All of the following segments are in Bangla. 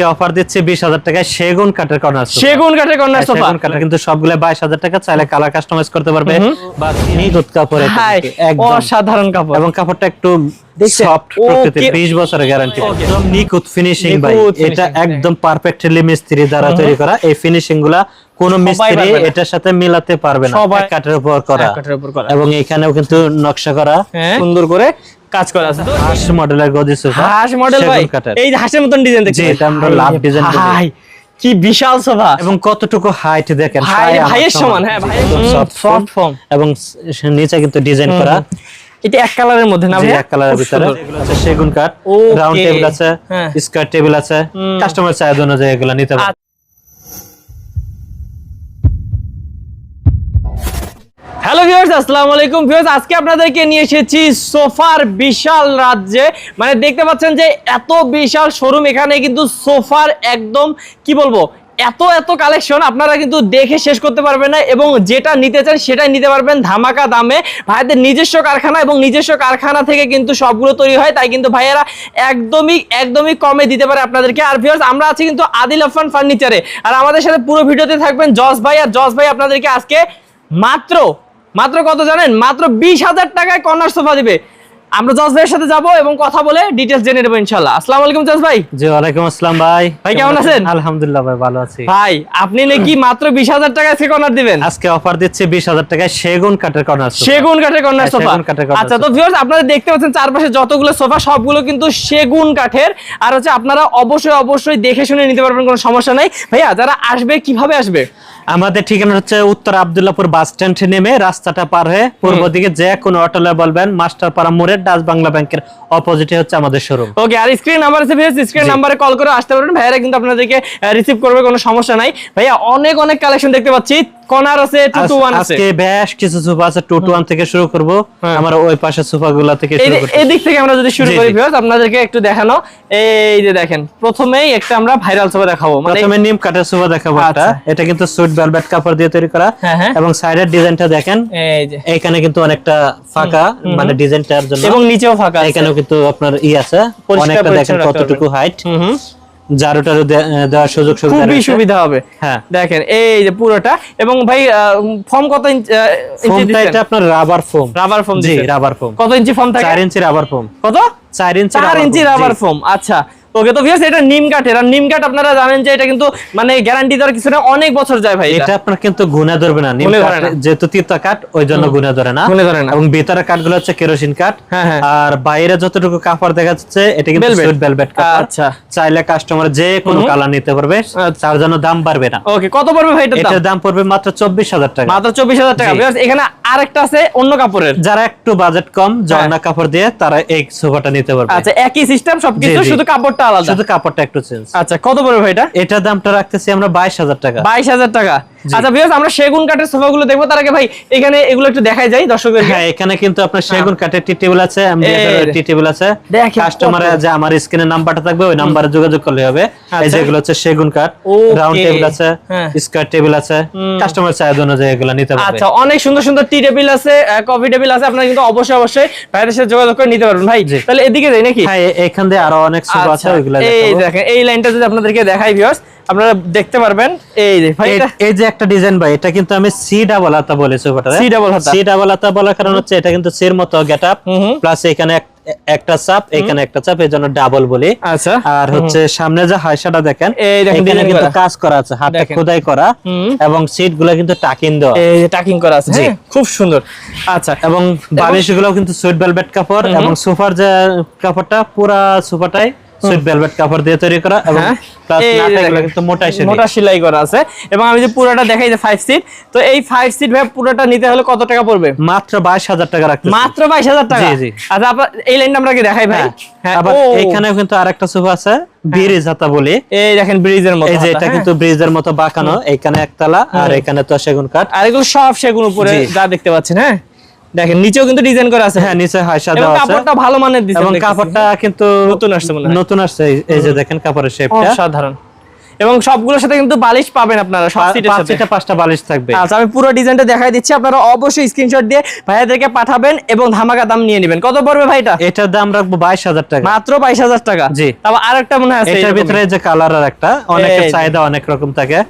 আজকে অফার দিচ্ছে বিশ হাজার টাকায় সেগুন কাঠের কর্নার সেগুন কাঠের কর্নার সোফা। সেগুন কাঠের কিন্তু সবগুলো বাইশ হাজার টাকা চাইলে কালার কাস্টমাইজ করতে পারবে। বা নিখুঁত কাপড়ে হাই অসাধারণ কাপড়। এবং কাপড়টা একটু সফট প্রকৃতির Okay. বিশ বছরের গ্যারান্টি একদম নিখুঁত ফিনিশিং ভাই। এটা একদম পারফেক্টলি মিস্ত্রি দ্বারা তৈরি করা। এই ফিনিশিংগুলা কোন মিস্ত্রি এটার সাথে মিলাতে পারবে না। সবাই- কাঠের উপর করা। এক কাঠের উপর করা। এবং এখানেও কিন্তু নকশা করা। হ্যাঁ। সুন্দর করে কাজ করা আছে। তো হাঁস মডেলের গদি সোফা হাঁস মডেল ভাই এই হাঁসের মতন ডিজাইন দেখছি এটা আমরা লাভ বলি। ভাই কি বিশাল সোফা। এবং কতটুকু হাইট দেখেন? ভাই ভাইয়ের সমান হ্যাঁ ভাই সফট ফর্ম এবং নিচে কিন্তু ডিজাইন করা। এটা এক কালারের মধ্যে না ভাই এক কালারের ভিতরে। আছে সেগুন কাঠ. রাউন্ড টেবিল আছে হ্যাঁ। স্কয়ার টেবিল আছে। কাস্টমার চাহিদা অনুযায়ী এগুলো নিতে পারবে। হ্যালো ভিউয়ার্স আসসালামু আলাইকুম। ভিউয়ার্স আজকে আপনাদেরকে নিয়ে এসেছি সোফার বিশাল রাজ্যে। মানে দেখতে পাচ্ছেন যে এত বিশাল শোরুম এখানে কিন্তু সোফার একদম, কি বলব, এত এত কালেকশন আপনারা কিন্তু দেখে শেষ করতে পারবেন না এবং যেটা নিতে চান সেটাই নিতে পারবেন ধামাকা দামে। ভাইদের নিজস্ব কারখানা এবং নিজস্ব কারখানা থেকে কিন্তু সবগুলো তৈরি হয়, তাই কিন্তু ভাইয়েরা একদমই একদমই কমে দিতে পারে আপনাদেরকে। আর ভিউয়ার্স আমরা আছি কিন্তু আদিল আফান ফার্নিচারে আর আমাদের সাথে পুরো ভিডিওতে থাকবেন জস ভাই। আর জস ভাই আপনাদেরকে আজকে মাত্র মাত্র কত জানেন? মাত্র বিশ হাজার টাকায় কর্নার সোফা দিবে। আমরা জজ ভাইয়ের সাথে যাব এবং কথা বলে ডিটেলস জেনে নেব ইনশাল্লাহ আসসালামু আলাইকুম জজ ভাই। জি ওয়ালাইকুম আসসালাম ভাই। ভাই, কেমন আছেন? আলহামদুলিল্লাহ ভাই ভালো আছি। ভাই আপনি নাকি মাত্র বিশ হাজার টাকায় আজকে কর্নার দিবেন? আজকে অফার দিচ্ছে বিশ হাজার টাকায় সেগুন কাঠের কর্নার সেগুন কাঠের কর্নার হ্যাঁ, সোফা। আচ্ছা তো। ভিউয়ার্স আপনারা দেখতে পাচ্ছেন চারপাশে যতগুলো সোফা সবগুলো কিন্তু সেগুন কাঠের। আর হচ্ছে আপনারা অবশ্যই অবশ্যই দেখে শুনে নিতে পারবেন কোনো সমস্যা নাই। ভাইয়া যারা আসবে কীভাবে আসবে? আমাদের ঠিকানা হচ্ছে উত্তর আবদুল্লাপুর বাস স্ট্যান্ড নেমে রাস্তাটা পার হয়ে পূর্ব দিকে যে কোনো অটোলে বলবেন মাস্টার পাড়া মোড়ের ডাচ বাংলা ব্যাংকের অপোজিটে হচ্ছে আমাদের শোরুম ওকে আর স্ক্রিন নাম্বার আছে ভিউয়ার্স স্ক্রিন। নাম্বারে কল করে আসতে পারবেন ভাইরা কিন্তু আপনাদেরকে রিসিভ করবে কোনো সমস্যা নাই। ভাইয়া অনেক অনেক কালেকশন দেখতে পাচ্ছি। কর্নার আছে টু টু ওয়ান আছে। আজকে বেশ কিছু সোফা আছে টু টু ওয়ান থেকে শুরু করব। আমরা ওই পাশে সোফা থেকে শুরু করব এই দিক থেকে আমরা যদি শুরু করি ভিউয়ার্স আপনাদেরকে একটু দেখানো। এই যে দেখেন প্রথমেই একটা আমরা ভাইরাল সোফা দেখাবো। মানে প্রথমে নিম কাঠের সোফা দেখাবো একটা। আচ্ছা। এটা কিন্তু সুইট ভেলভেট কাপড় দিয়ে তৈরি করা। হ্যাঁ, হ্যাঁ। এবং সাইডের ডিজাইনটা দেখেন। এই যে। এইখানে কিন্তু অনেকটা ফাঁকা মানে ডিজাইনটার জন্য। এবং নিচেও ফাঁকা এখানেও কিন্তু আপনার ই আছে। অনেকটা দেখেন কতটুকু হাইট হুম হুম জারু টারু দে- দেওয়ার সুযোগ সুবিধা খুবই সুবিধা হবে। হ্যাঁ। দেখেন এই যে পুরোটা। এবং ভাই ফর্ম কত ইঞ্চি এটা আপনার রাবার ফোম রাবার ফোম জি রাবার ফোম কত ইঞ্চি ফর্ম থাকে? 4 ইঞ্চি রাবার ফোম কত? 4 ইঞ্চি 4 ইঞ্চি রাবার ফোম আচ্ছা। ওকে তো ভিউয়ার্স এটা নিম কাঠের আর নিম কাঠ আপনারা জানেন যে এটা কিন্তু মানে গ্যারান্টি দেওয়ার কিছু না অনেক বছর যায় ভাই এটা। এটা আপনার কিন্তু গুণে ধরবে না। নিম কাঠ যেহেতু তিতা কাঠ ওই জন্য গুণে ধরে না। গুণে ধরে না। এবং ভিতরে কাঠগুলো হচ্ছে কেরোসিন কাঠ। হ্যাঁ, হ্যাঁ। আর বাইরে যতটুকু কাপড় দেখা যাচ্ছে এটা কিন্তু। সুইট ভেলভেট কাপড়। আচ্ছা। চাইলে কাস্টমার যে কোনো কালার নিতে পারবে আচ্ছা। তার জন্য দাম বাড়বে না। ওকে কত পড়বে ভাই এটার দাম? এটার দাম পড়বে মাত্র চব্বিশ হাজার টাকা। মাত্র চব্বিশ হাজার টাকা। জি। ভিউয়ার্স এখানে আরেকটা আছে অন্য কাপড়ের। যারা একটু বাজেট কম জর্না কাপড় দিয়ে তারা এই সোফাটা নিতে পারবে। আচ্ছা একই সিস্টেম সবকিছু শুধু জি। কাপড়টা আলাদা। শুধু কাপড়টা একটু চেঞ্জ আচ্ছা কত পড়বে ভাইটা এটার দামটা রাখতেছি আমরা বাইশ হাজার টাকা। বাইশ হাজার টাকা। আচ্ছা ভিউয়ার্স আমরা সেগুন কাঠের সোফাগুলো দেখব। তার আগে ভাই এখানে এগুলো একটু দেখাই যাই দর্শকদের হ্যাঁ এখানে কিন্তু আপনার সেগুন কাঠের টি টেবিল আছে টি টেবিল আছে। কাস্টমার যে আমার স্ক্রিনে নাম্বারটা থাকবে ওই নাম্বারে যোগাযোগ করলে হবে। এই আচ্ছা। যেগুলো হচ্ছে সেগুন কাঠ রাউন্ড টেবিল আছে হ্যাঁ। স্কয়ার টেবিল আছে কাস্টমার চাহিদা অনুযায়ী এগুলো নিতে পারবে। আচ্ছা অনেক সুন্দর সুন্দর টি টেবিল আছে কফি টেবিল আছে আপনারা কিন্তু অবশ্যই অবশ্যই ভাইদের সাথে যোগাযোগ করে নিতে পারবেন। ভাই তাহলে এদিকে যাই নাকি? হ্যাঁ এখান দিয়ে আরও অনেক সোফা আছে আচ্ছা, ওইগুলো এই। দেখেন এই লাইনটা যদি আপনাদেরকে দেখাই ভিউয়ার্স আপনারা দেখতে পারবেন। এই যে ভাই এই যে একটা ডিজাইন ভাই এটা কিন্তু আমি সি ডাবল হাতা বলি সোফাটা C double হাতা। সি ডাবল হাতা বলার কারণ হচ্ছে এটা কিন্তু সির মতো গেটআপ। প্লাস এখানে এক- একটা চাপ এখানে একটা চাপ এই জন্য ডাবল বলি। আচ্ছা। আর হচ্ছে সামনে যে হাইসাটা দেখেন এই দেখেন এখানে কিন্তু কাজ করা আছে হাতে খোদাই করা এবং সিটগুলো কিন্তু টাকিং দেওয়া। এই যে টাকিং করা আছে জি। হ্যাঁ খুব সুন্দর। আচ্ছা। এবং বালিশগুলো কিন্তু সুইট ভেলভেট কাপড় এবং সোফার যে কাপড়টা পুরা সোফাটাই সুইট ভেলভেট কাপড় দিয়ে তৈরি করা এবং হ্যাঁ। মোটা সেলাই করা আছে। এবং আমি যে পুরোটা দেখাই যে ফাইভ সিট তো এই ফাইভ সিট ভাই পুরোটা নিতে হলে কত টাকা পড়বে? মাত্র বাইশ হাজার টাকা রাখতে মাত্র বাইশ হাজার টাকা? জি, জি। আচ্ছা আপনার এই লাইনটা আমরা কি দেখাই ভাই। হ্যাঁ আবার ও, এখানেও কিন্তু আরেকটা সোফা আছে ব্রিজ হাতা বলি। এই দেখেন ব্রিজের মতো এই যে এটা হ্যাঁ। কিন্তু ব্রিজের মতো বাঁকানো এখানে একতলা আর এখানে তো সেগুন কাঠ। আর এগুলো সব সেগুন উপরে। যা দেখতে পাচ্ছেন হ্যাঁ। দেখেন নিচেও কিন্তু ডিজাইন করা আছে। হ্যাঁ নিচে এবং দেওয়া আছে। কাপড়টা ভালো মানের দিচ্ছে এবং কাপড়টা কিন্তু নতুন আসছে মনে হয়। নতুন আসছে এই- যে দেখেন কাপড়ের শেপটা অসাধারণ। এবং সবগুলোর সাথে কিন্তু বালিশ পাবেন আপনারা সব সিটের সাথে। সিটে পাঁচটা বালিশ থাকবে। আচ্ছা আমি পুরো ডিজাইনটা দেখাই দিচ্ছি আপনারা অবশ্যই স্ক্রিনশট দিয়ে ভাইয়াদেরকে পাঠাবেন এবং ধামাকা দাম নিয়ে নেবেন। কত পড়বে ভাইটা? এটার দাম রাখব বাইশ হাজার টাকা। মাত্র বাইশ হাজার টাকা। জি। তারপর আরেকটা মনে হয় আছে এটার ভিতরে যে কালার আর একটা অনেকের যে। চাহিদা অনেক রকম থাকে।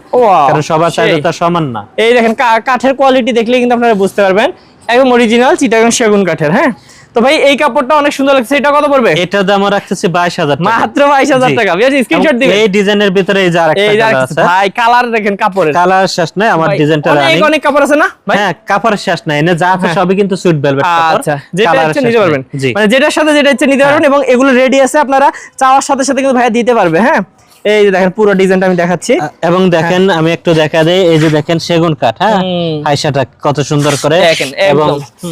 কারণ সবার। চাহিদা সমান না। এই দেখেন কাঠের কোয়ালিটি দেখলে কিন্তু আপনারা বুঝতে পারবেন। একদম অরিজিনাল চিটাগাং সেগুন কাঠের হ্যাঁ? তো ভাই এই কাপড়টা অনেক সুন্দর লাগছে। এটা কত পড়বে? এটার দাম রাখতেছি বাইশ হাজার টাকা। মাত্র বাইশ হাজার জি। টাকা। স্ক্রিনশট দিবেন। এই ডিজাইনের ভিতরে এই যে আরেকটা এই কালার আছে। ভাই কালার দেখেন কাপড়ের। কালার শেষ নাই আমার ভাই, ডিজাইনটা অনেক রানিং অনেক কাপড় আছে না ভাই? হ্যাঁ কাপড় শেষ নাই। এনে যা আছে হ্যাঁ। সবই কিন্তু সুইট ভেলভেট কাপড়। আচ্ছা যেটা ইচ্ছে নিতে পারবেন। হ্যাঁ। মানে যেটার সাথে যেটা ইচ্ছে নিতে পারবেন এবং এগুলো রেডি আছে আপনারা চাওয়ার সাথে সাথে কিন্তু ভাইয়া দিতে পারবে হ্যাঁ? এই যে দেখেন পুরো ডিজাইনটা আমি দেখাচ্ছি। এবং দেখেন আমি একটু দেখা দেই এই যে দেখেন সেগুন কাঠ হ্যাঁ। হাইসাটা কত সুন্দর করে। দেখেন, এবং।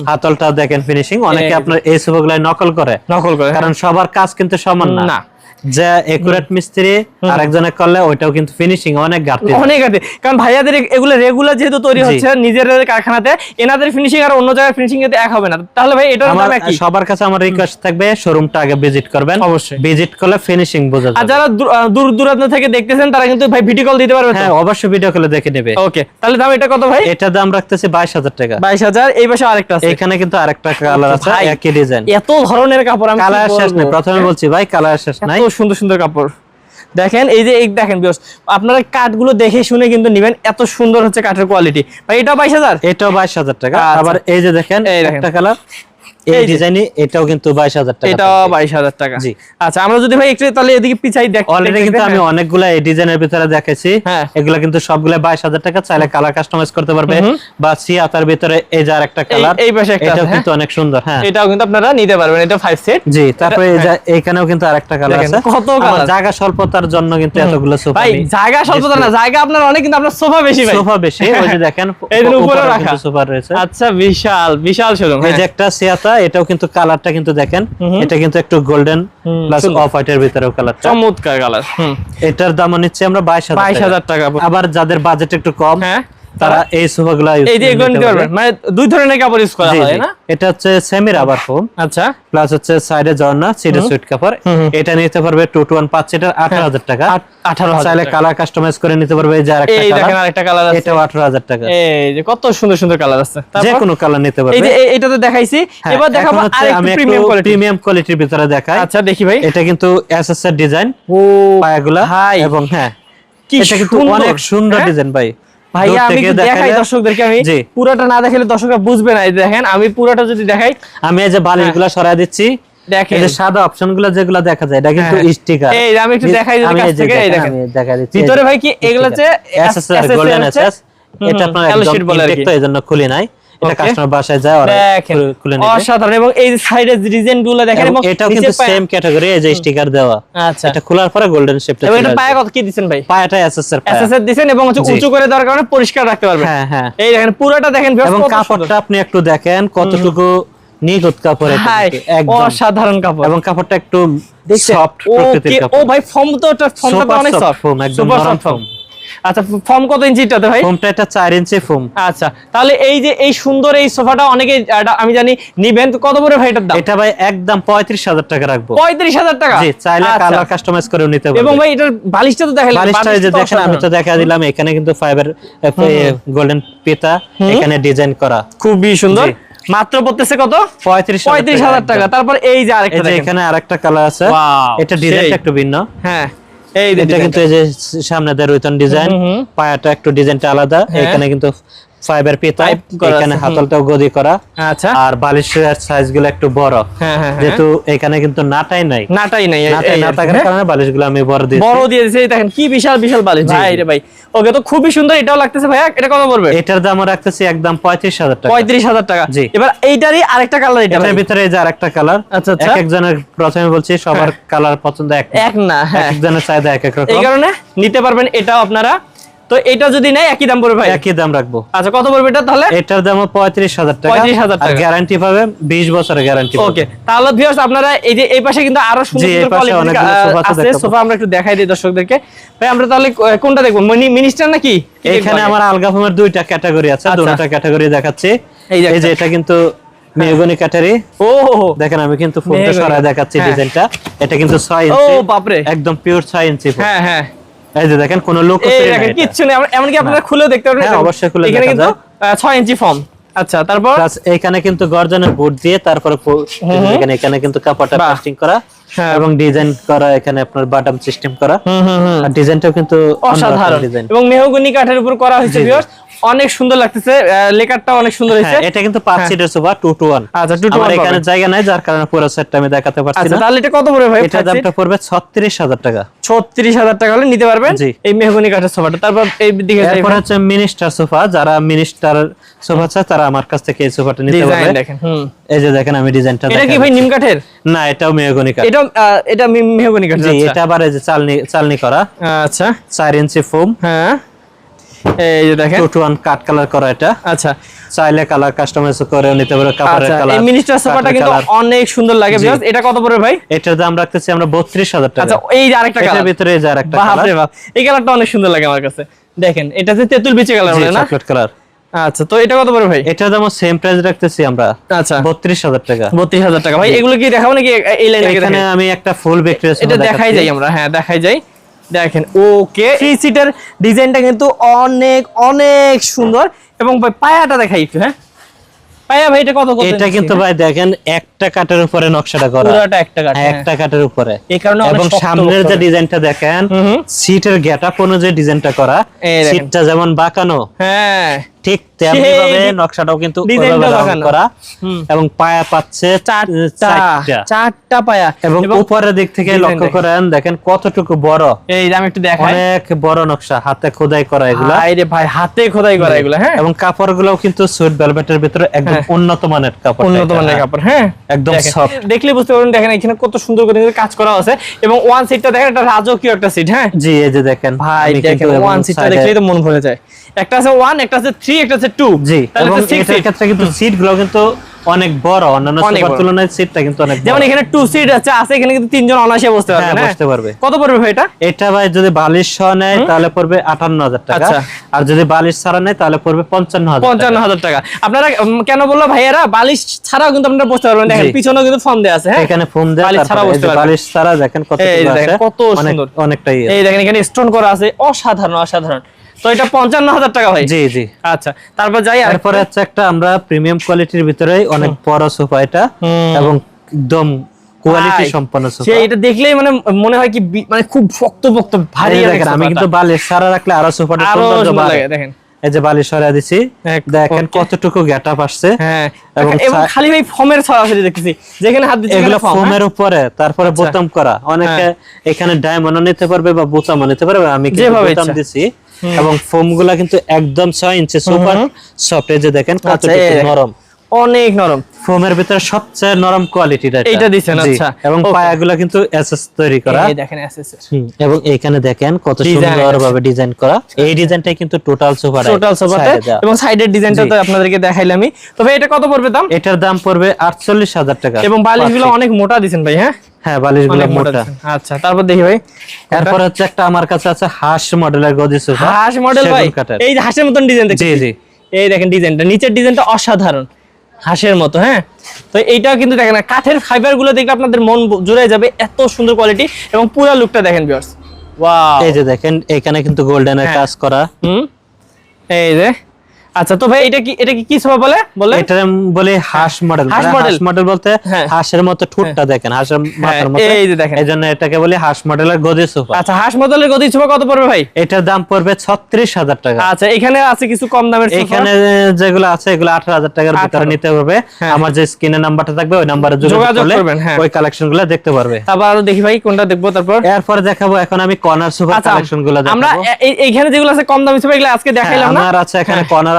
হাতলটা দেখেন ফিনিশিং অনেকে আপনার এই সুবগুলাই নকল করে। নকল করে কারণ সবার কাজ কিন্তু সমান না। যে একুরেট মিস্ত্রি আরেকজনে করলে ওইটাও কিন্তু ফিনিশিং অনেক ঘাটতি। অনেক আছে কারণ ভাইয়াদের এগুলো রেগুলার যেহেতু তৈরি হচ্ছে নিজেদের কারখানাতে এনাদের ফিনিশিং আর অন্য জায়গায় ফিনিশিং এতে এক হবে না। তাহলে ভাই এটার দাম একই। সবার কাছে আমার রিকোয়েস্ট থাকবে শোরুমটা আগে ভিজিট করবেন। অবশ্যই। ভিজিট করলে ফিনিশিং বোঝা আর যারা দূর- দূরান্ত থেকে দেখতেছেন তারা কিন্তু ভাই ভিডিও কল দিতে পারবে হ্যাঁ অবশ্যই ভিডিও কলে দেখে নেবে। ওকে তাহলে দাম এটা কত ভাই? এটা দাম রাখতেছি বাইশ হাজার টাকা। বাইশ হাজার এই পাশে আরেকটা আছে। এখানে কিন্তু আরেকটা কালার আছে একই ডিজাইন এত ধরনের কাপড় আমি কি কালার শেষ? নাই প্রথমে বলছি ভাই কালার শেষ এত সুন্দর সুন্দর কাপড়। দেখেন এই যে এই দেখেন বিয়স আপনারা কাঠগুলো দেখে শুনে কিন্তু নিবেন এত সুন্দর হচ্ছে কাঠের কোয়ালিটি ভাই এটা বাইশ হাজার? এটাও বাইশ হাজার টাকা। আচ্ছা। আবার এই যে দেখেন। একটা কালার এই। ডিজাইনই এটাও কিন্তু বাইশ হাজার টাকা এটাও বাইশ হাজার টাকা। জি। আচ্ছা আমরা যদি ভাই একটু তাহলে এদিকে পিছাই দেখ অলরেডি কিন্তু আমি অনেকগুলা এই ডিজাইনের ভিতরে দেখাইছি। হ্যাঁ। এগুলো কিন্তু সবগুলা বাইশ হাজার টাকা চাইলে কালার কাস্টমাইজ করতে পারবে। বা সিয়াতার ভিতরে এই যে আরেকটা কালার এই পাশে একটা এটাও কিন্তু অনেক সুন্দর হ্যাঁ। এটাও কিন্তু আপনারা নিতে পারবেন এটা ফাইভ সেট জি তারপরে এই যে এখানেও কিন্তু আরেকটা কালার আছে। কত colour? জায়গা স্বল্পতার জন্য কিন্তু এতগুলো সোফা ভাই জায়গা স্বল্পতা না জায়গা আপনার অনেক কিন্তু আপনার সোফা বেশি ভাই। সোফা বেশি ওই যে দেখেন এই উপরে রাখা। সোফা রয়েছে। আচ্ছা বিশাল বিশাল শোরুম এই যে একটা সিয়াতা এটাও কিন্তু কালারটা কিন্তু দেখেন এটা কিন্তু একটু গোল্ডেন প্লাস অফ হোয়াইট হোয়াইটের ভিতরেও কালারটা। চমৎকার কালার এটার দাম নিচ্ছে আমরা বাইশ হাজার বাইশ হাজার টাকা। আবার যাদের বাজেট একটু কম হ্যাঁ। তারা এই সোফা গুলা এই যে এগুলো নিতে পারবেন মানে দুই ধরনের কাপড় ইউজ করা হয় না? এটা হচ্ছে সেমি রাবার ফোম আচ্ছা। প্লাস হচ্ছে সাইডে ঝর্ণা সিটে সুইট কাপড় এটা নিতে পারবে টু টু ওয়ান পাঁচ সিটার আঠারো হাজার টাকা। আঠারো চাইলে কালার কাস্টমাইজ করে নিতে পারবে এই যে আরেকটা এই দেখেন আরেকটা কালার আছে। এটাও আঠারো হাজার টাকা। এই যে কত সুন্দর সুন্দর কালার আছে। যে কোনো কালার নিতে এই পারবে। যে এই- এইটা তো দেখাইছি। হ্যাঁ, এবার দেখাবো আরেকটু প্রিমিয়াম কোয়ালিটি প্রিমিয়াম কোয়ালিটির ভিতরে দেখাই। আচ্ছা দেখি ভাই। এটা কিন্তু এসএস এর ডিজাইন ও পায়াগুলা। এবং হ্যাঁ এটা কিন্তু সুন্দর, অনেক সুন্দর হ্যাঁ? ডিজাইন ভাই। ভাইয়া আমি দেখাই দর্শকদেরকে আমি পুরোটা না দেখালে দর্শকরা বুঝবে না। দেখেন আমি পুরোটা যদি দেখাই আমি এই যে বালিশগুলো সরাই দিচ্ছি। দেখেন। যে সাদা অপশনগুলো যেগুলো দেখা যায় এটা কিন্তু হ্যাঁ। স্টিকার। এই যে আমি একটু দেখাই যদি কাছ থেকে, এই দেখেন। ভিতরে ভাই কি এগুলো এসএস এটা আপনার একদম sheet বলে আর কি। ইনটেক তো এজন্য খুলি নাই। এটা কাস্টমার বাসায় যায় ওরা খুলে- নেবে। অসাধারণ। এবং এই সাইডের ডিজাইনগুলো দেখেন এবং এটাও কিন্তু সেম ক্যাটাগরি এই যে স্টিকার দেওয়া। আচ্ছা। এটা খোলার পরে গোল্ডেন শেপটা এবং এটা পায়া কত কি দিচ্ছেন ভাই? পায়াটা এসএসআর পায়া। এসএসআর দিছেন এবং হচ্ছে উঁচু করে দেওয়ার কারণে পরিষ্কার রাখতে পারবেন। হ্যাঁ হ্যাঁ। এই দেখেন পুরোটা দেখেন এবং কাপড়টা আপনি একটু দেখেন কতটুকু নিখুঁত কাপড় এটা একদম। অসাধারণ কাপড়। এবং কাপড়টা একটু? সফট প্রকৃতির কে- ও ভাই ফর্ম তো ফর্মটা অনেক সফট foam, একদম নরম সফট ফর্ম। আচ্ছা ফর্ম কত ইঞ্চিটাতে ভাই? ফোমটা এটা 4 ইঞ্চি ফোম আচ্ছা তাহলে এই যে এই সুন্দর এই সোফাটা অনেকে আমি জানি নিবেন। কত করে ভাই এটার দাম? এটা ভাই একদম 35000 টাকা রাখব। পঁয়ত্রিশ হাজার টাকা? জি চাইলে আচ্ছা। কালার কাস্টমাইজ করে নিতে এবং ভাই এটার বালিশটা তো দেখালেন বালিশটা যে দেখেন আমি তো দেখা দিলাম এখানে কিন্তু ফাইবার গোল্ডেন পিতা এখানে ডিজাইন করা। খুবই সুন্দর। মাত্র পড়তেছে কত? 35000 পঁয়ত্রিশ হাজার টাকা। তারপর এই যে আরেকটা এখানে আরেকটা কালার আছে। এটা ডিজাইনটা একটু ভিন্ন। হ্যাঁ। এটা কিন্তু এই যে সামনে রুইতন ডিজাইন। পায়াটা একটু ডিজাইনটা আলাদা হ্যাঁ। এখানে কিন্তু ফাইবার পিতা এখানে হাতলটাও গদি করা। আচ্ছা। আর বালিশের একটু বড়। হ্যাঁ হ্যাঁ হ্যাঁ। যেহেতু এখানে কিন্তু নাটাই নাই। নাটাই নাই নাটাই এই না আর থাকার? কারণে বালিশগুলো আমি বড় দিয়েছি। বড় দিয়ে দিয়েছে দেখেন কি বিশাল বিশাল বালিশ। ভাই রে ভাই ওকে তো খুবই সুন্দর এটাও লাগতেছে ভাইয়া এটা কত পড়বে? এটার দাম রাখতেছি একদম পঁয়ত্রিশ হাজার টাকা। পঁয়ত্রিশ হাজার টাকা। জি। এবার এইটারই আরেকটা কালার এটা ভাই। এটার ভিতরে এই যে আরেকটা কালার আচ্ছা, আচ্ছা। এক একজনের প্রথমে বলছি সবার কালার পছন্দ এক এক না এক একজনের চাহিদা এক এক এই কারণে নিতে পারবেন এটাও আপনারা। তো এটা যদি নেয় একই দাম পড়বে ভাই? একই দাম রাখব। আচ্ছা কত পড়বে এটা তাহলে? এটার দাম পঁয়ত্রিশ হাজার টাকা। 35,000 টাকা। গ্যারান্টি পাবে বিশ বছরের গ্যারান্টি ওকে তাহলে ভিউয়ার্স আপনারা এই যে এই পাশে কিন্তু আরও সুন্দর সুন্দর সোফা আছে, সোফা আমরা একটু দেখাই দিই দর্শকদেরকে। ভাই আমরা তাহলে কোনটা দেখব? মিনিস্টার নাকি? এখানে আমার আলগা ফোমের দুইটা ক্যাটাগরি আছে আচ্ছা। দুটো ক্যাটাগরি দেখাচ্ছি। এই যে। এটা কিন্তু মেহগনি ক্যাটারি ও। দেখেন আমি কিন্তু ফোনটা। সরাই দেখাচ্ছি হ্যাঁ। ডিজাইনটা এটা কিন্তু ছয় ও ইঞ্চি বাপরে। একদম পিওর ছয় ইঞ্চি হ্যাঁ হ্যাঁ। এই যে দেখেন কোনো লোক কিচ্ছু নেই এমনকি আপনারা খুলেও দেখতে পারবেন হ্যাঁ, অবশ্যই খুলে এখানে কিন্তু ইঞ্চি ফর্ম আচ্ছা তারপর? প্লাস এখানে কিন্তু গর্জনের বোর্ড দিয়ে তারপরে এখানে এখানে কিন্তু কাপড়টা। কাস্টিং করা হ্যাঁ। এবং ডিজাইন করা এখানে আপনার বাটাম সিস্টেম করা। হুম হুম হুম। আর ডিজাইনটাও কিন্তু অসাধারণ। ডিজাইন এবং মেহগনি কাঠের উপর করা হয়েছে। অনেক সুন্দর লাগতেছে লেকারটা অনেক সুন্দর হয়েছে। হ্যাঁ এটা কিন্তু পাঁচ সিটের সোফা টু টু ওয়ান আচ্ছা, to আমার one এখানে জায়গা নাই যার কারণে পুরো সেটটা আমি দেখাতে পারছি আচ্ছা না। তাহলে এটা কত পড়বে ভাই? এটা দামটা পড়বে ছত্রিশ হাজার টাকা। ছত্রিশ হাজার টাকা হলে নিতে পারবেন জি। এই মেহগনি কাঠের সোফাটা। তারপর এই দিকে যাই এরপর হচ্ছে মিনিস্টার সোফা যারা মিনিস্টার সোফা চায় তারা আমার কাছ থেকে এই সোফাটা নিতে ডিজাইন পারবে। দেখেন হুম। এই যে দেখেন আমি ডিজাইনটা এটা কি ভাই নিম কাঠের? না এটাও মেহগনি কাঠ। এটা এটা মেহগনি কাঠের জি আচ্ছা। এটা আবার এই যে চালনি চালনি করা। আচ্ছা। চার ইঞ্চি ফোম হ্যাঁ। এই যে দেখেন। Two two one cut colour করা এটা। আচ্ছা। চাইলে কালার কাস্টমাইজ করে নিতে পারবে কাপড়ের আচ্ছা কালার এই মিনিস্টার সোফাটা কিন্তু অনেক সুন্দর লাগে viewers। এটা কত পড়বে ভাই? এটার দাম রাখতেছি আমরা বত্রিশ হাজার টাকা। আচ্ছা এই যে আরেকটা কালার ভিতরে এই যে আরেকটা কালার এই কালারটা অনেক সুন্দর লাগে আমার কাছে। দেখেন এটা যে তেঁতুল বিচি কালার বলে না? চকলেট কালার আচ্ছা তো এটা কত পড়বে ভাই? এটার দাম সেম প্রাইস রাখতেছি আমরা। আচ্ছা। বত্রিশ হাজার টাকা। বত্রিশ হাজার টাকা। ভাই এগুলো কি দেখাবো নাকি? এই লাইনে এখানে আমি একটা ফুল বিক্রি এটা দেখাই যাই আমরা হ্যাঁ দেখাই যাই। দেখেন ওকে থ্রি সিটার ডিজাইনটা কিন্তু অনেক অনেক সুন্দর। এবং ভাই পায়াটা দেখাই একটু হ্যাঁ? পায়া ভাই এটা কত কত এটা কিন্তু ভাই দেখেন একটা কাঠের উপরে নকশাটা করা। পুরোটা একটা কাঠ হ্যাঁ, একটা কাঠের উপরে। এই কারণে এবং সামনের যে ডিজাইনটা দেখেন। সিটের গেটআপ অনুযায়ী ডিজাইনটা করা। সিটটা যেমন বাঁকানো হ্যাঁ। ঠিক তেমনি ভাবে নকশাটাও কিন্তু। করা। এবং পায়া পাচ্ছে চারটা পায়া। এবং উপরের দিক থেকে লক্ষ্য করেন দেখেন কতটুকু বড়। এই আমি একটু দেখাই। অনেক বড় নকশা হাতে খোদাই করা এগুলা। ভাই ভাই হাতে খোদাই করা এগুলো হ্যাঁ? এবং কাপড়গুলোও কিন্তু সুইট ভেলভেটের ভিতরে একদম হ্যাঁ। উন্নত মানের কাপড় উন্নত মানের কাপড় হ্যাঁ? একদম। দেখলে বুঝতে পারবেন দেখেন এখানে কত সুন্দর করে কাজ করা আছে। এবং ওয়ান সিটটা দেখেন এটা রাজকীয় একটা সিট হ্যাঁ? জি এই যে দেখেন ভাই দেখেন ওয়ান সিটটা দেখলেই তো মন ভরে যায়। একটা আছে ওয়ান একটা আছে থ্রি একটা আছে টু জি এবং এটার ক্ষেত্রে কিন্তু সিটগুলো কিন্তু অনেক বড়। অন্যান্য অনেক সোফার বড়। তুলনায় সিটটা কিন্তু অনেক যেমন এখানে টু সিট আছে আছে এখানে কিন্তু তিনজন অনায়াসে বসতে পারবে হ্যাঁ, বসতে পারবে। কত পড়বে ভাই এটা? এটা ভাই যদি বালিশ সহ নেয় তাহলে পড়বে টাকা। আচ্ছা। আর যদি বালিশ ছাড়া নেয় তাহলে পড়বে পঞ্চান্ন হাজার পঞ্চান্ন হাজার টাকা। আপনারা কেন বলল ভাইয়েরা? বালিশ ছাড়াও কিন্তু আপনারা বসতে পারবেন। দেখেন পিছনেও কিন্তু ফর্ম দেওয়া আছে হ্যাঁ? এখানে ফোন দেয় বালিশ ছাড়া বসতে বালিশ ছাড়া দেখেন কত সুন্দর। অনেকটাই এই দেখেন এখানে স্টোন করা আছে। অসাধারণ অসাধারণ। তো এটা পঞ্চান্ন হাজার টাকা ভাই। জি জি। আচ্ছা তারপর যাই আর তারপরে হচ্ছে একটা আমরা প্রিমিয়াম কোয়ালিটির ভিতরে অনেক বড় সোফা এটা এবং একদম কোয়ালিটি সম্পন্ন সোফা এটা দেখলেই মানে মনে হয় কি মানে খুব ভারী দেখেন আমি কিন্তু বালিশ ছাড়া রাখলে আরও সোফাটা সুন্দর লাগে দেখেন। এই যে বালিশ সরিয়ে দিছি। দেখেন কতটুকু গেটআপ আসছে। হ্যাঁ এবং খালি ভাই ফর্মের সরাসরি দেখতেছি। যেখানে হাত দিচ্ছি এগুলো ফোমের হ্যাঁ? উপরে তারপরে আচ্ছা। বোতাম করা। অনেকে এখানে ডায়মন্ড নিতে পারবে বা বোতামও নিতে পারবে। আমি বোতাম দিছি। এবং ফোমগুলা কিন্তু একদম ছয় ইঞ্চি সুপার সফট এই যে দেখেন আচ্ছা, কতটুকু নরম। অনেক নরম। ফোমের ভিতরে সবচেয়ে নরম কোয়ালিটিটা এইটা দিছেন, আচ্ছা। এবং. পায়াগুলো কিন্তু এসএস তৈরি করা। এই দেখেন এসএস এবং এইখানে দেখেন কত সুন্দর ভাবে ডিজাইন করা। এই ডিজাইনটাই কিন্তু টোটাল সোফা টোটাল সোফাতে এবং সাইডের ডিজাইনটা তো আপনাদেরকে দেখাইলামই তবে এটা কত পড়বে দাম? এটার দাম পড়বে আটচল্লিশ হাজার টাকা। এবং বালিশগুলো অনেক মোটা দিছেন ভাই হ্যাঁ। হ্যাঁ বালিশগুলো মোটা। আচ্ছা তারপর দেখি ভাই। এরপর হচ্ছে একটা আমার কাছে আছে হাঁস মডেলের গদি সোফা হাঁস মডেল ভাই? এই যে হাঁসের মতন ডিজাইন দেখছি। জি জি। এই দেখেন ডিজাইনটা নিচের ডিজাইনটা অসাধারণ। হাঁসের মতো হ্যাঁ? তো এইটাও কিন্তু দেখেন না, কাঠের ফাইবারগুলো দেখলে আপনাদের মন জুড়ে যাবে এত সুন্দর কোয়ালিটি এবং পুরো লুকটা দেখেন ভিউয়ার্স ওয়াও এই যে দেখেন এখানে কিন্তু গোল্ডেনের হ্যাঁ। কাজ করা। হুম? এই যে। আচ্ছা তো ভাই এটা কি এটা কি কি সোফা বলে? বলে এটা বলে হাঁস মডেল হাঁস model। মডেল বলতে হ্যাঁ। হাঁসের মতো ঠোঁটটা দেখেন হাঁসের মাথার মতো। এই যে দেখেন। এই জন্য এটাকে বলি হাঁস মডেলের গদি সোফা আচ্ছা হাঁস মডেলের গদি সোফা কত পড়বে ভাই? এটার দাম পড়বে ছত্রিশ হাজার টাকা। আচ্ছা এখানে আছে কিছু কম দামের সোফা এখানে যেগুলো আছে এগুলো আঠারো হাজার টাকার ভিতরে নিতে পারবে হ্যাঁ। আমার যে স্ক্রিনের নাম্বারটা থাকবে ওই নাম্বারে যোগাযোগ করবেন, হ্যাঁ। ওই কালেকশনগুলো দেখতে পারবে। তারপর আরও দেখি ভাই কোনটা দেখব তারপর? এরপরে দেখাবো এখন আমি কর্নার সোফা কালেকশনগুলো আমরা দেখাবো। এ- এই- এইখানে যেগুলো আছে কম দামি সোফা এগুলো আজকে দেখাইলাম না। আমার আছে এখানে হ্যাঁ, কর্নার।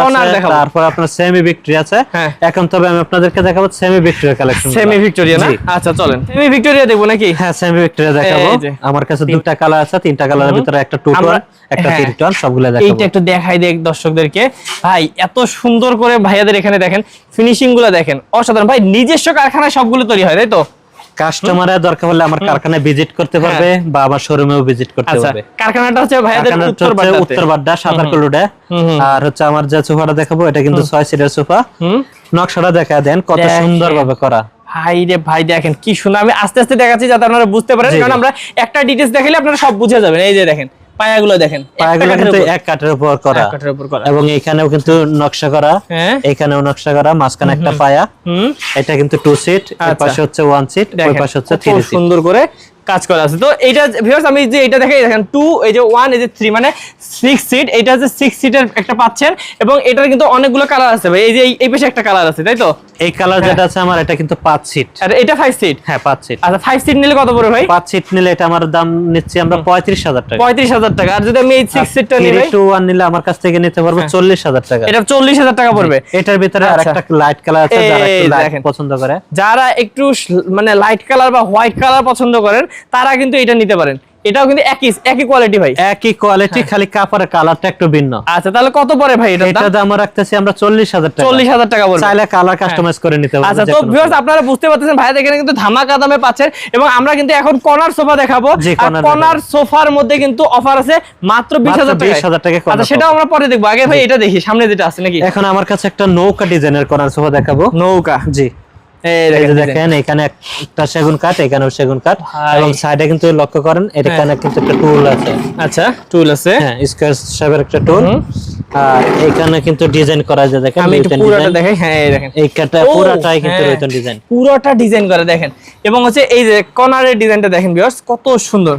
তারপর আপনার সেমি ভিক্টরি আছে। হ্যাঁ। এখন তবে আমি আপনাদেরকে দেখাবো semi victory collection semi Victoria না আচ্ছা চলেন। সেমি ভিক্টোরিয়া দেখব নাকি? হ্যাঁ সেমি ভিক্টরি দেখাবো আমার কাছে দুটো কালার আছে তিনটা কালারের ভিতরে একটা টু টোন একটা হ্যাঁ। থ্রি টোন সবগুলো দেখাবো। এইটা একটু দেখাই দেখ দর্শকদেরকে। ভাই এত সুন্দর করে ভাইয়াদের এখানে দেখেন ফিনিশিংগুলো দেখেন। অসাধারণ। ভাই নিজস্ব কারখানায় সবগুলো তৈরি হয় তাই তো? কাস্টমারের দরকার হলে আমার কারখানায় ভিজিট করতে পারবে বা আমার শোরুমেও ভিজিট করতে হ্যাঁ। আচ্ছা পারবে। কারখানাটা হচ্ছে ভাইয়াদের উত্তরবাড্ডা। আর হচ্ছে আমার যে সোফাটা দেখাবো এটা কিন্তু ছয় সিটের সোফা। নকশাটা দেখা দেন কত। সুন্দর ভাবে করা। ভাই রে ভাই দেখেন কি সুন্দর। আমি আস্তে আস্তে দেখাচ্ছি যাতে আপনারা বুঝতে পারেন কারণ আমরা একটা ডিটেলস দেখালে আপনারা সব বুঝে যাবেন। এই যে দেখেন পায়াগুলো দেখেন পায়াগুলো কিন্তু এক কাঠের উপর করা। কাঠের উপর করা। এবং এখানেও কিন্তু নকশা করা। হ্যাঁ। এখানেও নকশা করা মাঝখানে একটা পায়া। হুম এটা কিন্তু টু সিট এর আচ্ছা। পাশে হচ্ছে ওয়ান সিট ওই পাশে হচ্ছে থ্রি সিট সুন্দর করে কাজ করা আছে। তো এইটা ভিউয়ার্স আমি যে এটা দেখে দেখেন টু এই যে ওয়ান এই যে থ্রি মানে সিক্স সিট এটা হচ্ছে সিক্স সিটের একটা পাচ্ছেন এবং এটার কিন্তু অনেকগুলো কালার আছে ভাই। এই যে এই- পাশে একটা কালার আছে তাই তো? এই কালার যেটা আছে আমার এটা কিন্তু পাঁচ সিট আর এটা ফাইভ সিট হ্যাঁ পাঁচ সিট আচ্ছা ফাইভ সিট নিলে কত পড়বে ভাই? পাঁচ সিট নিলে এটা আমার দাম নিচ্ছি আমরা পঁয়ত্রিশ হাজার টাকা। পঁয়ত্রিশ হাজার টাকা। আর যদি আমি এই সিক্স সিটটা নিই ভাই? টু ওয়ান নিলে আমার কাছ থেকে নিতে পারব চল্লিশ হাজার টাকা। এটা চল্লিশ হাজার টাকা পড়বে। এটার ভিতরে আচ্ছা। আরেকটা লাইট কালার আছে যারা একটু লাইট পছন্দ করে। যারা একটু মানে লাইট কালার বা হোয়াইট কালার পছন্দ করেন তারা কিন্তু এটা নিতে পারেন। এটাও কিন্তু একই একই কোয়ালিটি ভাই। একই কোয়ালিটি খালি কাপড়ের কালারটা একটু ভিন্ন। আচ্ছা তাহলে কত পড়ে ভাই এটা এটা দাম রাখতেছি আমরা চল্লিশ হাজার টাকা। চল্লিশ হাজার টাকা পড়বে চাইলে কালার কাস্টমাইজ করে নিতে পারব আচ্ছা তো ভিউয়ার্স আপনারা বুঝতে পারতেছেন ভাইয়া এখানে কিন্তু ধামাকা দামে পাচ্ছেন এবং আমরা কিন্তু এখন কর্নার সোফা দেখাবো। আর কর্নার সোফার মধ্যে কিন্তু অফার আছে মাত্র বিশ হাজার মাত্র 20,000 টাকা আচ্ছা সেটাও আমরা পরে দেখব। আগে ভাই এটা দেখি সামনে যেটা আছে নাকি? এখন আমার কাছে একটা নৌকা ডিজাইনের কর্নার সোফা দেখাবো। নৌকা। জি। দেখেন এখানে একটা সেগুন কাঠ এখানেও সেগুন কাঠ। এবং সাইডে কিন্তু লক্ষ্য করেন এখানে কিন্তু একটা টুল আছে। আচ্ছা টুল আছে। হ্যাঁ স্কোয়ার শেপের একটা টুল আর এখানে কিন্তু ডিজাইন করা যায়। দেখেন আমি একটু পুরোটা দেখাই। হ্যাঁ এই দেখেন। এই কাটা পুরাটাই কিন্তু হ্যাঁ। ডিজাইন পুরোটা ডিজাইন করে দেখেন। এবং হচ্ছে এই যে কর্নারের ডিজাইনটা দেখেন ভিউয়ার্স কত সুন্দর।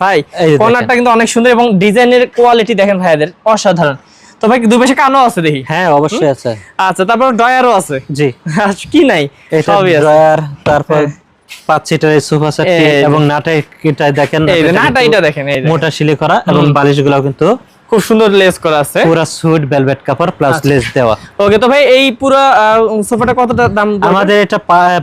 ভাই কর্নারটা কিন্তু অনেক সুন্দর এবং ডিজাইনের কোয়ালিটি দেখেন ভাইয়াদের অসাধারণ। তো ভাই দুই পাশে কানও আছে দেখি। হ্যাঁ অবশ্যই আছে। আচ্ছা তারপর ড্রয়ারও আছে। জি। কি নাই? সবই আছে। ড্রয়ার তারপর হ্যাঁ। পাঁচ সিটার এই সোফা এবং কিটাই দেখেন নাটাইটা দেখেন, মোটা শিলে করা এবং বালিশ বালিশগুলো কিন্তু খুব সুন্দর লেস করা আছে। পুরো সুইট ভেলভেট কাপড় প্লাস আচ্ছা। লেস দেওয়া। ওকে তো ভাই এই পুরো সোফাটা কতটা দাম আমাদের এটা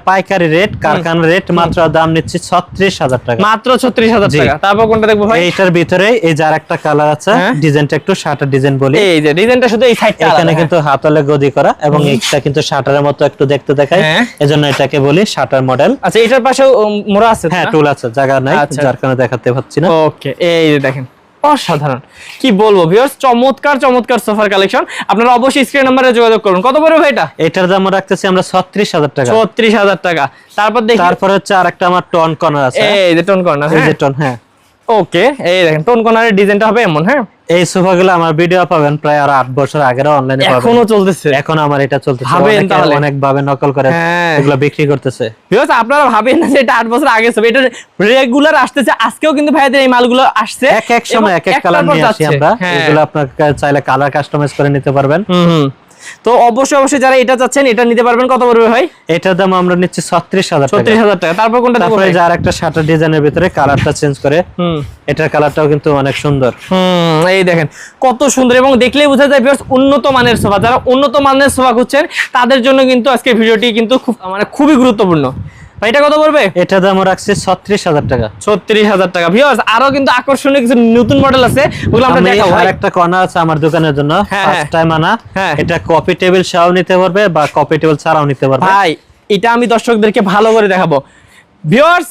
পাইকারি রেট কারখানা রেট মাত্র দাম নিচ্ছে ছত্রিশ হাজার টাকা। মাত্র ছত্রিশ হাজার জি। টাকা। তারপর কোনটা দেখব ভাই? এইটার ভিতরে এই যার একটা কালার আছে হ্যাঁ। ডিজাইনটা একটু শাটার ডিজাইন বলি। এই যে ডিজাইনটা শুধু এই সাইডটা এখানে কিন্তু হাতলে গদি করা এবং এটা কিন্তু শাটারের মতো একটু দেখতে দেখায় হ্যাঁ। এজন্য এটাকে বলি শাটার মডেল আচ্ছা এটার পাশেও মোড়া আছে হ্যাঁ টুল আছে জায়গা নাই আচ্ছা। যার কারণে দেখাতে পাচ্ছি না। ওকে এই যে দেখেন। অসাধারণ। কি বলব ভিউয়ার্স চমৎকার চমৎকার সোফার কালেকশন আপনারা অবশ্যই স্ক্রিন নম্বরে যোগাযোগ করুন। কত পড়বে ভাই এটা? এটার দাম রাখতেছি আমরা ছত্রিশ হাজার টাকা। ছত্রিশ হাজার টাকা। তারপর দেখি তারপর হচ্ছে আরেকটা আমার টন কর্নার আছে এই যে টোন কর্নার এই যে টন হ্যাঁ। ওকে এই দেখেন টোন কর্নারের ডিজাইনটা হবে এমন হ্যাঁ? এই সোফা গুলো আমার ভিডিও পাবেন প্রায় আর আট বছর আগের অনলাইনে পাবেন। এখনও চলতেছে? এখন আমার এটা চলতেছে। ভাবেন তাহলে। অনেক ভাবে নকল করে হ্যাঁ। এগুলো বিক্রি করতেছে। ভিউয়ার্স আপনারা ভাবেন না যে এটা আট বছর আগে ছবি এটা রেগুলার আসতেছে আজকেও কিন্তু ভাইদের এই মালগুলো আসছে। এক এক সময় এক এক কালার নিয়ে আসি আমরা। হ্যাঁ। এগুলো আপনার চাইলে কালার কাস্টমাইজ করে নিতে পারবেন। হুম। তো অবশ্যই অবশ্যই যারা এটা চাচ্ছেন এটা নিতে পারবেন। কত পড়বে ভাই? এটার দাম আমরা নিচ্ছি ছত্রিশ হাজার ছত্রিশ টাকা হাজার টাকা। তারপর কোনটা তারপরে? যার একটা শাটার ডিজাইনের ভিতরে কালারটা চেঞ্জ করে হুম। এটার কালারটাও কিন্তু অনেক সুন্দর। হুম এই দেখেন কত সুন্দর এবং দেখলেই বোঝা যায় ভিউয়ার্স উন্নত মানের সোফা। যারা উন্নত মানের সোফা খুঁজছেন তাদের জন্য কিন্তু আজকে ভিডিওটি কিন্তু খুব মানে খুবই গুরুত্বপূর্ণ। এটা কত পড়বে? এটার দাম রাখছি ছত্রিশ হাজার টাকা। ছত্রিশ হাজার টাকা। ভিউয়ার্স আরও কিন্তু আকর্ষণীয় কিছু নতুন মডেল আছে ওগুলো আমরা দেখাবো আর একটা কর্নার আছে আমার দোকানের জন্য হ্যাঁ, ফার্স্ট টাইম আনা। হ্যাঁ। এটা কপি টেবিল সহ নিতে পারবে বা কপি টেবিল ছাড়াও নিতে পারবে। ভাই এটা আমি দর্শকদেরকে ভালো করে দেখাবো। ভিউয়ার্স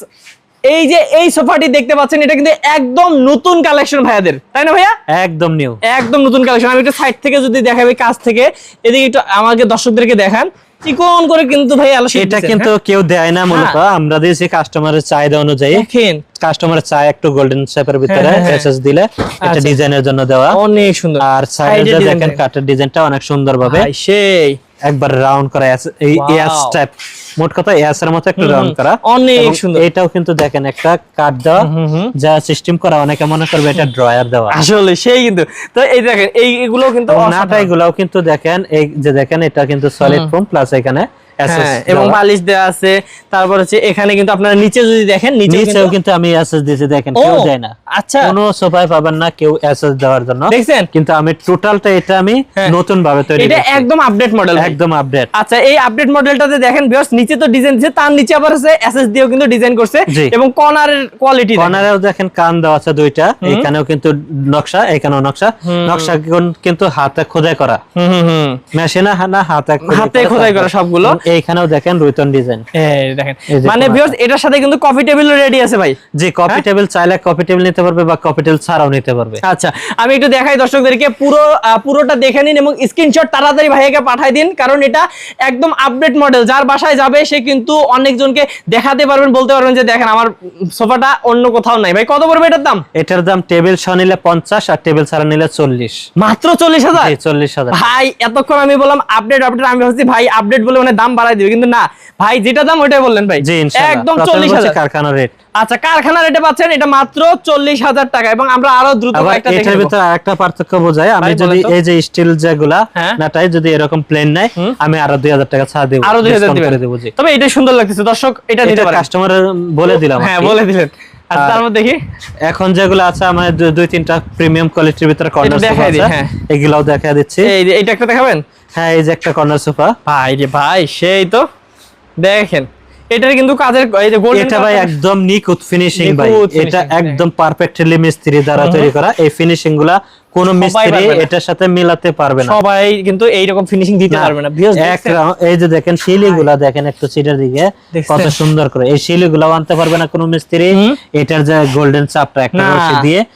এই যে এই সোফাটি দেখতে পাচ্ছেন এটা কিন্তু একদম নতুন কালেকশন ভাইয়াদের। তাই না ভাইয়া? একদম নিউ একদম নতুন কালেকশন আমি একটু সাইড থেকে যদি দেখাবি কাছ থেকে। এদিকে একটু আমাকে দর্শকদেরকে দেখান। চিকন করে কিন্তু ভাই আলো এটা কিন্তু কেউ দেয় না মনে করো। আমরা দিয়েছি কাস্টমারের চাহিদা অনুযায়ী। দেখেন। কাস্টমারের চায় একটু গোল্ডেন শেপের ভিতরে হ্যাঁ, হ্যাঁ। এসএস দিলে এটা আচ্ছা। ডিজাইনের জন্য দেওয়া। অনেক সুন্দর। আর সাইডে দেখেন। কাটের ডিজাইনটা অনেক সুন্দর ভাবে সেই। একবার রাউন্ড করা এই. এস টাইপ মোট কথা এস এর মতো একটা রাউন্ড করা অনেক সুন্দর। এটাও কিন্তু দেখেন একটা কাট দেওয়া। যা সিস্টেম করা অনেকে মনে করবে এটা ড্রয়ার দেওয়া আসলে সেই কিন্তু তো এই দেখেন এই এগুলো কিন্তু এবং অসাধারণ। নাটাই গুলাও কিন্তু দেখেন এই যে দেখেন এটা কিন্তু সলিড ফোম প্লাস এখানে হ্যাঁ, এবং বালিশ দেওয়া আছে। তারপর হচ্ছে এখানে কিন্তু আপনারা নিচে যদি দেখেন নিচেও কিন্তু আমি এসএস দিয়েছি দেখেন কেউ দেয় না। আচ্ছা। কোনো সোফায় পাবেন না কেউ এসএস দেওয়ার জন্য। দেখছেন? কিন্তু আমি টোটালটা এটা আমি হ্যাঁ। নতুন ভাবে তৈরি এটা একদম আপডেট মডেল একদম আপডেট আচ্ছা এই আপডেট মডেলটাতে দেখেন ভিউয়ার্স নিচে তো ডিজাইন দিয়েছে তার নিচে আবার হচ্ছে এসএস দিয়েও কিন্তু ডিজাইন করছে এবং কর্নারের কোয়ালিটি কর্নারেও দেখেন কান দেওয়া আছে দুইটা। এখানেও কিন্তু নকশা এখানেও নকশা। নকশা কিন্তু হাতে খোদাই করা। হুম হুম মেশিনে না হাতে হাতে খোদাই করা সবগুলো। এইখানেও দেখেন রুইতন ডিজাইন। দেখেন। মানে ভিউয়ার্স এটার সাথে কিন্তু কফি টেবিল রেডি আছে ভাই। যে কপি হ্যাঁ? টেবিল চাইলে কপি টেবিল নিতে পারবে বা কপি টেবিল ছাড়াও নিতে পারবে। আচ্ছা আমি একটু দেখাই দর্শকদেরকে। পুরো পুরোটা দেখে নিন এবং স্ক্রিনশট তাড়াতাড়ি ভাইয়াকে পাঠাই দিন কারণ এটা একদম আপডেট মডেল যার বাসায় যাবে সে কিন্তু অনেকজনকে দেখাতে পারবেন বলতে পারবেন যে দেখেন আমার সোফাটা অন্য কোথাও নাই। ভাই কত পড়বে এটার দাম? এটার দাম টেবিল সহ নিলে পঞ্চাশ আর টেবিল ছাড়া নিলে চল্লিশ। মাত্র চল্লিশ হাজার? চল্লিশ হাজার। ভাই এতক্ষণ আমি বললাম আপডেট আপডেট আমি ভাবছি ভাই আপডেট বলে মানে দাম বাড়াই দিবে। কিন্তু না ভাই যেটা দাম ওইটাই বললেন ভাই। একদম চল্লিশ হাজার। কারখানা রেট আচ্ছা কারখানা রেটে পাচ্ছেন এটা মাত্র চল্লিশ হাজার টাকা। এবং আমরা আরও দ্রুত এটার ভিতরে আরেকটা পার্থক্য বোঝায়। আমি যদি এই যে স্টিল যেগুলা হ্যাঁ। নাটাই যদি এরকম প্লেন নাই আমি আরও দুই হাজার টাকা ছাড় দেবো। আরও দুই হাজার টাকা দেবো তবে এটা সুন্দর লাগতেছে। দর্শক এটা দিতে পারে কাস্টমার বলে দিলাম হ্যাঁ বলে দিলেন। দেখি এখন যেগুলো আছে আমাদের দুই তিনটা প্রিমিয়াম কোয়ালিটির ভিতরে কর্নার সোফা আছে। হ্যাঁ। এগুলাও দেখা দিচ্ছি। এই যে এইটা একটা দেখাবেন? হ্যাঁ এই যে একটা কর্নার সোফা ভাই রে ভাই সেই তো। দেখেন এটার কিন্তু কাজের এই যে গোল্ডেন এটা ভাই একদম নিখুঁত ফিনিশিং ভাই। এটা একদম পারফেক্টলি মিস্ত্রি দ্বারা তৈরি করা। এই ফিনিশিংগুলা কোন মিস্ত্রি এটার সাথে মিলাতে পারবে না। সবাই কিন্তু এইরকম ফিনিশিং দিতে পারবে না। এক এই যে দেখেন শিলি গুলা দেখেন একটু সিটের দিকে কত সুন্দর করে। এই শিলি গুলা আনতে পারবে না কোন মিস্ত্রি। এটার যে গোল্ডেন চাপটা একটা দিয়ে এই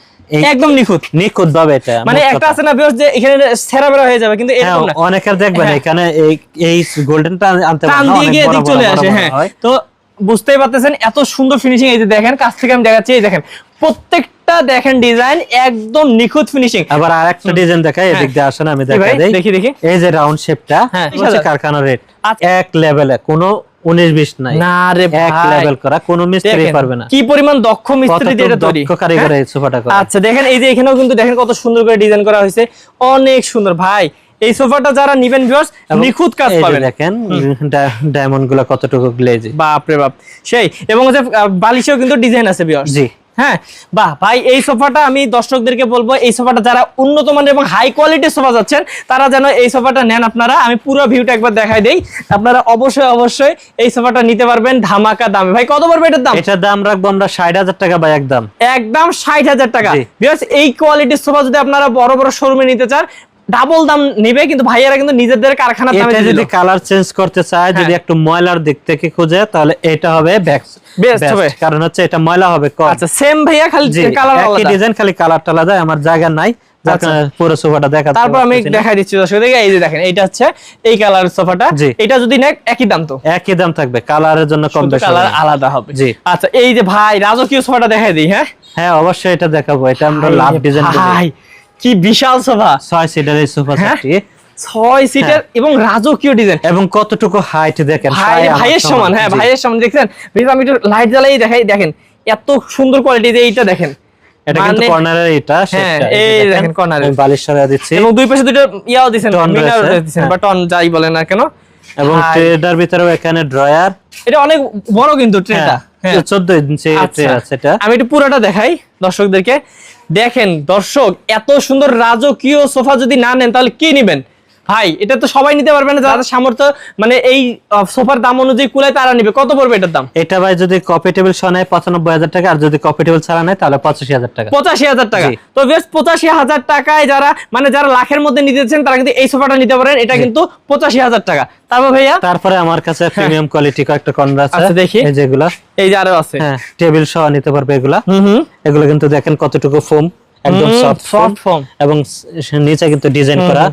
একদম নিখুঁত। নিখুঁত ভাবে এটা মানে একটা আছে না ভিউয়ার্স যে এখানে সেরা বেরা হয়ে যাবে কিন্তু হ্যাঁ, এরকম না। অনেকের দেখবেন হ্যাঁ। এখানে এই এই গোল্ডেনটা আনতে পারে না, দিয়ে গিয়ে দিক চলে আসে হ্যাঁ। তো বুঝতেই পারতেছেন এত সুন্দর ফিনিশিং এই যে দেখেন কাছ থেকে আমি দেখাচ্ছি এই দেখেন প্রত্যেকটা দেখেন ডিজাইন একদম নিখুঁত ফিনিশিং আবার আরেকটা ডিজাইন দেখাই এদিক দিয়ে আসেন আমি দেখা ভাই, দেই। দেখি, দেখি। এই যে রাউন্ড শেপটা হ্যাঁ। হচ্ছে কারখানা রেট আচ্ছা। এক লেভেলে কোনো উনিশ বিশ নাই। না রে এক ভাই। লেভেল করা কোনো মিস্ত্রি পারবে না। কি পরিমাণ দক্ষ মিস্ত্রি দিয়ে এটা তৈরি। দক্ষ কারিগর হ্যাঁ? এই সোফাটা করে। আচ্ছা দেখেন এই যে এখানেও কিন্তু দেখেন কত সুন্দর করে ডিজাইন করা হয়েছে। অনেক সুন্দর ভাই। এই সোফাটা যারা নিবেন ভিউয়ার্স এবং নিখুঁত কাজ পাবেন। দেখেন ডায়মন্ডগুলো কতটুকু গ্লেজি বাপ রে বাপ। সেই এবং বালিশেও কিন্তু ডিজাইন আছে ভিউয়ার্স জি। হ্যাঁ বাহ ভাই এই সোফাটা আমি দর্শকদেরকে বলব এই সোফাটা যারা উন্নত মানের এবং হাই কোয়ালিটির সোফা যাচ্ছেন তারা যেন এই সোফাটা নেন আপনারা। আমি পুরো ভিউটা একবার দেখাই দেই। আপনারা অবশ্যই অবশ্যই এই সোফাটা নিতে পারবেন ধামাকা দামে। ভাই কত পড়বে এটার দাম? এটার দাম রাখব আমরা ষাট হাজার টাকা বা একদম। একদম ষাট হাজার টাকা। বিকজ এই কোয়ালিটির সোফা যদি আপনারা বড় বড় শোরুমে নিতে চান ডাবল দাম নিবে কিন্তু ভাইয়েরা কিন্তু নিজেদের কারখানার দামে এটা যদি কালার চেঞ্জ করতে চায় যদি হ্যাঁ। একটু ময়লার দিক থেকে খুঁজে তাহলে এটা হবে বেস্ট হবে। কারণ হচ্ছে এটা ময়লা হবে কম। আচ্ছা সেম ভাইয়া খালি কালার একই ডিজাইন খালি কালারটা আলাদা আমার জায়গা নাই। আচ্ছা। পুরো সোফাটা দেখা তারপর আমি দেখাই দিচ্ছি দর্শক দেখে এই যে দেখেন এইটা হচ্ছে এই কালার সোফাটা এটা যদি একই দাম তো। একই দাম থাকবে কালারের জন্য কম বেশি কালার আলাদা হবে। জি। আচ্ছা এই যে ভাই রাজকীয় সোফাটা দেখাই দিই হ্যাঁ? হ্যাঁ অবশ্যই এটা দেখাবো এটা আমরা লাভ ডিজাইন ভাই কি বিশাল সোফা। ছয় সিটার এই সোফা হ্যাঁ? সেটটি ছয় সিটের এবং রাজকীয় ডিজাইন এবং কতটুকু হাইট দেখেন ভাই ভাইয়ের সমান হ্যাঁ ভাইয়ের সমান দেখছেন? আমি একটু লাইট জ্বালাই দেখাই দেখেন এত সুন্দর কোয়ালিটি যে এইটা দেখেন। এটা কিন্তু মানে- কর্নারের এটা হ্যাঁ, এই দেখেন বালিশ দিচ্ছি। এবং দুই পাশে দুটো ইয়াও মিনার হ্যাঁ। বা টন যাই বলেন না কেন। এবং ভিতরেও এখানে ড্রয়ার এটা অনেক বড় কিন্তু ট্রেটা হ্যাঁ চোদ্দ ইঞ্চি ট্রে আচ্ছা। আছে এটা। আমি একটু পুরোটা দেখাই দর্শকদেরকে। দেখেন দর্শক এত সুন্দর রাজকীয় সোফা যদি না নেন তাহলে কি নিবেন? ভাই এটা তো সবাই নিতে পারবে না যাদের সামর্থ্য মানে এই সোফার দাম অনুযায়ী কুলাই তারা নিবে। কত পড়বে এটার দাম? এটা ভাই যদি কপি টেবিল সহ নেয় পঁচানব্বই হাজার টাকা আর যদি কপি টেবিল ছাড়া নেয় তাহলে পঁচাশি হাজার টাকা। পঁচাশি হাজার টাকা। তো বেশ পঁচাশি হাজার টাকায় যারা মানে যারা লাখের মধ্যে নিতেছেন তারা কিন্তু এই সোফাটা নিতে পারেন। এটা কিন্তু পঁচাশি হাজার টাকা। তারপর ভাইয়া? তারপরে আমার কাছে প্রিমিয়াম কোয়ালিটি কয়েকটা কর্নার আছে। আচ্ছা, দেখি। এই যেগুলা। এই যে আরও আছে। হ্যাঁ টেবিল সহ নিতে পারবে এগুলা। এগুলো কিন্তু দেখেন কতটুকু ফোম একদম সফট foam। এবং নিচে কিন্তু ডিজাইন করা।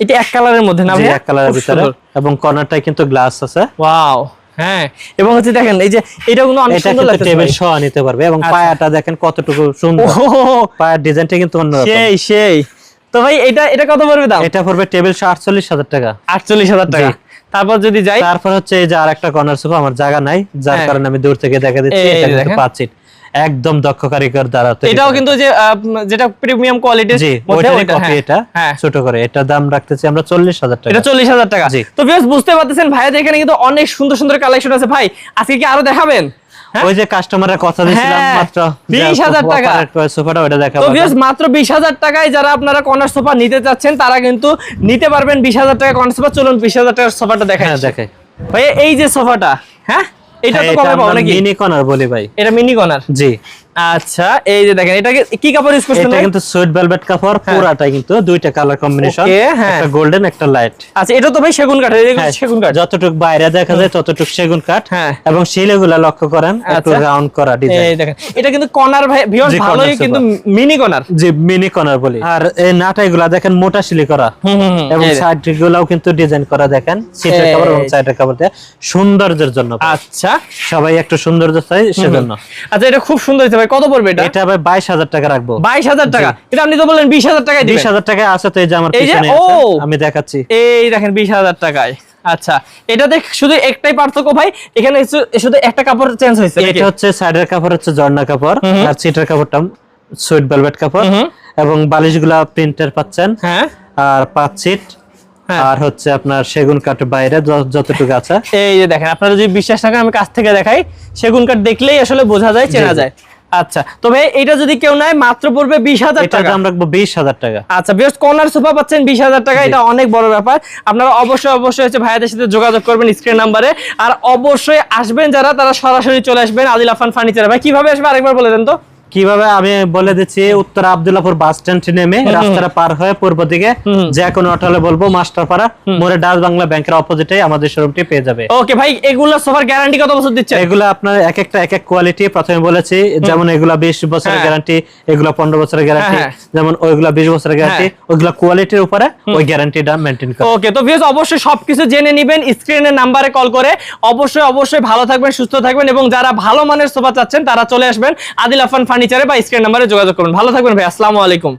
এটা এক কালারের মধ্যে না এক কালারের ভিতরে। এবং কর্নারটাই কিন্তু গ্লাস আছে। ওয়াও হ্যাঁ। এবং হচ্ছে দেখেন এই যে এটা কিন্তু অনেক সুন্দর লাগছে টেবিল সহ নিতে পারবে এবং আচ্ছা। পায়াটা দেখেন কতটুকু সুন্দর। পায়ার ডিজাইনটা কিন্তু অন্যরকম। সেই সেই। তো ভাই এটা এটা কত পড়বে দাম? এটা পড়বে টেবিল সহ আটচল্লিশ হাজার টাকা। আটচল্লিশ হাজার টাকা। তারপর যদি যাই? তারপর হচ্ছে এই যে আরেকটা কর্নার সোফা আমার জায়গা নাই যার হ্যাঁ। কারণে আমি দূর থেকে দেখা দিচ্ছি এই এটা কিন্তু পাচ্ছি একদম দক্ষ কারিগর দ্বারা এটাও কিন্তু যে যেটা প্রিমিয়াম কোয়ালিটির জি ওইটারই কপি এটা হ্যাঁ। ছোট করে। এটা দাম রাখতেছি আমরা চল্লিশ হাজার টাকা। এটা চল্লিশ হাজার টাকা। জি। তো বেশ বুঝতে পারতেছেন ভাইয়াদের এখানে কিন্তু অনেক সুন্দর সুন্দর কালেকশন আছে। ভাই আজকে কি আরও দেখাবেন? হ্যাঁ? ওই যে কাস্টমারের কথা দিয়েছিলাম হ্যাঁ, মাত্র 20,000 টাকা। সোফাটা ওটা দেখাবো তো ভিউয়ার্স মাত্র বিশ হাজার টাকায় যারা আপনারা কর্নার সোফা নিতে চাচ্ছেন তারা কিন্তু নিতে পারবেন বিশ হাজার টাকা কর্নার সোফা চলুন বিশ হাজার টাকার সোফাটা দেখাই। হ্যাঁ দেখাই। ভাই এই যে সোফাটা হ্যাঁ? এটা হ্যাঁ, তো এটা কমে পাবো নাকি? মিনি কর্নার বলি ভাই। এটা মিনি কর্নার জি। আচ্ছা এই যে দেখেন এটা কি কাপড় ইউজ করছেন এটা কিন্তু সুইট ভেলভেট কাপড় পুরাটা কিন্তু দুইটা কালার কম্বিনেশন হ্যাঁ। একটা গোল্ডেন একটা লাইট আচ্ছা এটা তো ভাই সেগুন কাঠ এটা সেগুন কাঠ। যতটুক বাইরে দেখা যায় ততটুক সেগুন কাঠ। হ্যাঁ। এবং শিলেগুলা লক্ষ্য করেন একটু আচ্ছা। রাউন্ড করা ডিজাইন এই দেখেন এটা কিন্তু কর্নার ভাই ভিউয়ার্স ভালোই কিন্তু মিনি কর্নার যে মিনি কর্নার বলি। আর এই দেখেন মোটা শিলি করা। এবং কিন্তু ডিজাইন করা দেখেন সিটের কাপড় এবং সাইডের কাপড় সৌন্দর্যের জন্য। আচ্ছা। সবাই একটু সৌন্দর্য চাই সেজন্য। আচ্ছা এটা খুব সুন্দর ভাই কত পড়বে এটা? এটা ভাই বাইশ হাজার টাকা রাখব। বাইশ হাজার টাকা। এটা আপনি তো বললেন বিশ হাজার টাকায় দিবেন। হাজার টাকা আছে তো এই যে আমার পিছনে আমি দেখাচ্ছি। এই দেখেন বিশ হাজার টাকায়। আচ্ছা এটাতে শুধু একটাই পার্থক্য ভাই এখানে শুধু একটা কাপড় চেঞ্জ হয়েছে এটা হচ্ছে সাইডের কাপড় হচ্ছে জর্না কাপড় আর সিটের কাপড়টা সুইট ভেলভেট কাপড়। এবং বালিশগুলা প্রিন্টের পাচ্ছেন। হ্যাঁ। আর পাঁচ সিট হ্যাঁ। আর হচ্ছে আপনার সেগুন কাঠ বাইরে যতটুকু আছে। এই যে দেখেন আপনারা যদি বিশ্বাস না করেন আমি কাছ থেকে দেখাই। সেগুন কাঠ দেখলেই আসলে বোঝা যায় চেনা যায়। আচ্ছা তবে এটা যদি কেউ নেয় মাত্র পড়বে বিশ হাজার টাকা। আমরা রাখব বিশ হাজার টাকা। আচ্ছা বেশ কর্নার সোফা পাচ্ছেন বিশ হাজার টাকা। এটা অনেক বড় ব্যাপার। আপনারা অবশ্যই অবশ্যই হচ্ছে ভাইয়াদের সাথে যোগাযোগ করবেন স্ক্রিন নাম্বারে আর অবশ্যই আসবেন যারা তারা সরাসরি চলে আসবেন আদিল আফান ফার্নিচার। ভাই কীভাবে আসবে? আরেকবার বলে দেন তো। কীভাবে আমি বলে দিচ্ছি উত্তর আবদুল্লাপুর বাস স্ট্যান্ড নেমে রাস্তাটা পার হয়ে পূর্ব দিকে যে কোনো হোটেলে বলব মাস্টারপাড়া মোড়ে ডাচ বাংলা ব্যাংকের অপোজিটে আমাদের শোরুমটি পেয়ে যাবে। ওকে ভাই এগুলো সোফার গ্যারান্টি কত বছর দিচ্ছেন এগুলো আপনার এক একটা এক এক কোয়ালিটি প্রথমে বলেছি যেমন এগুলা বিশ বছরের। গ্যারান্টি এগুলা পনেরো বছরের গ্যারান্টি হ্যাঁ, যেমন ওইগুলা বিশ বছরের গ্যারান্টি ওইগুলা কোয়ালিটির উপরে ওই গ্যারান্টিটা মেনটেন করে। ওকে তো ভিউয়ার্স অবশ্যই সবকিছু জেনে নেবেন স্ক্রিনের নাম্বারে কল করে। অবশ্যই অবশ্যই ভালো থাকবেন সুস্থ থাকবেন এবং যারা ভালো মানের সোফা চাচ্ছেন তারা চলে আসবেন আদিল আফান ফার্নিচারে বা স্ক্রিন নাম্বারে যোগাযোগ করবেন। ভালো থাকবেন ভাই আসসালামু আলাইকুম।